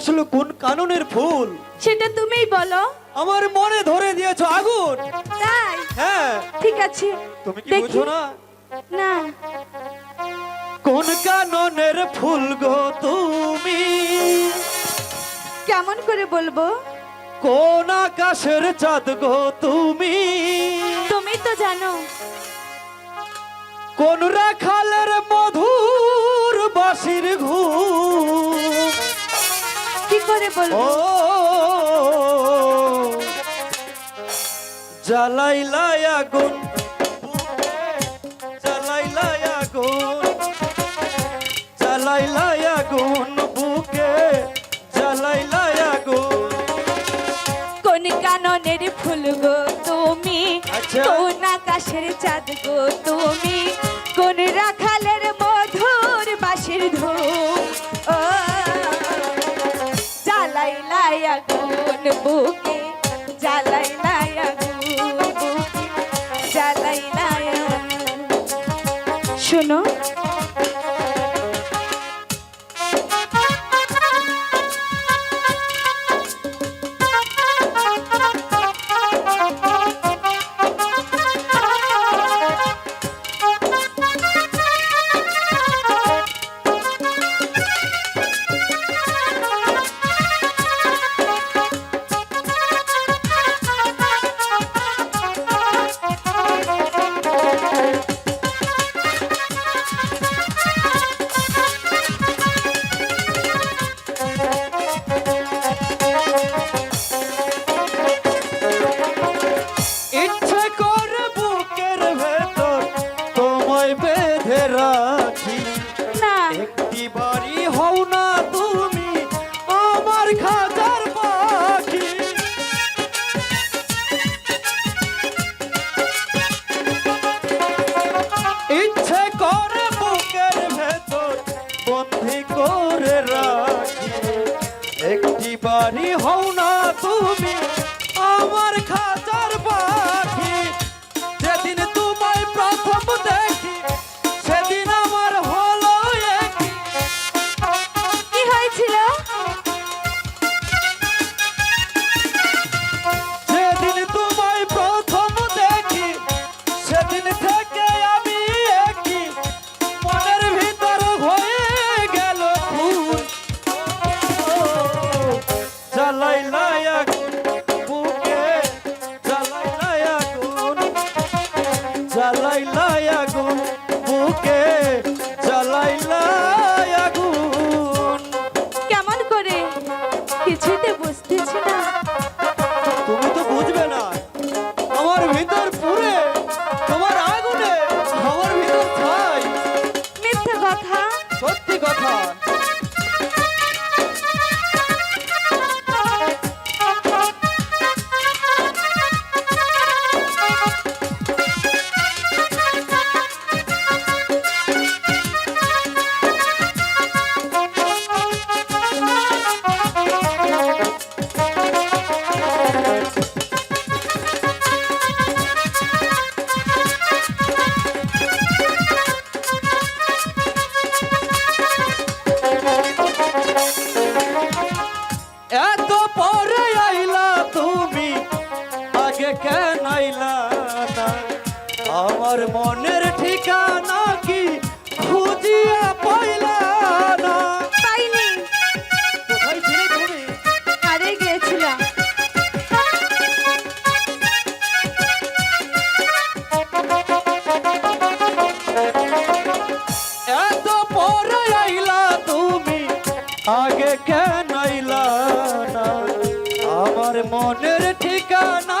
আসলে কোন কাননের ফুল? সেটা তুমিই বলো। আমার মনে ধরে দিয়েছ আগুন। তাই? হ্যাঁ। ঠিক আছে। তুমি কি। বুঝো না? না। কোন কাননের ফুল গো তুমি? কেমন করে বলব? কোন আকাশের চাঁদ গো তুমি? তুমি তো জানো। কোন রাখালের মধুর করে ও বলব জ্বালাইলাই আগুন জ্বালাইলাই আগুন জ্বালাইলাই আগুন বুকে জ্বালাইলাই আগুন কোন কাননের ফুল গো তুমি আচ্ছা। কোন আকাশের চাঁদ গো তুমি কোন রাখালের মধুর বাঁশির ধুম জ্বালাই লাই আগুন বুকে জ্বালাই লাই আগুন বুকে। শোনো একটি বাড়ি হও না তুমি, আমার খাজার পাখি। ইচ্ছে করে বুকের ভেতর বন্দি করে রাখি। একটি বাড়ি হও না তুমি ভিতর পুরে তোমার আগুনে আমার ভিতর ছাই। মিথ্যে কথা। সত্যি কথা। আমার মনের ঠিকানা কি খুঁজিয়া পাইলা না? পাইনি। কোথায় ছিলে তুমি? হারিয়ে গিয়েছিলাম। এত পরে আইলা তুমি আগে কেন আইলা না? আমার মনের ঠিকানা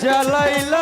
জ্বালাইলাই আগুন বুকে জ্বালাইলাই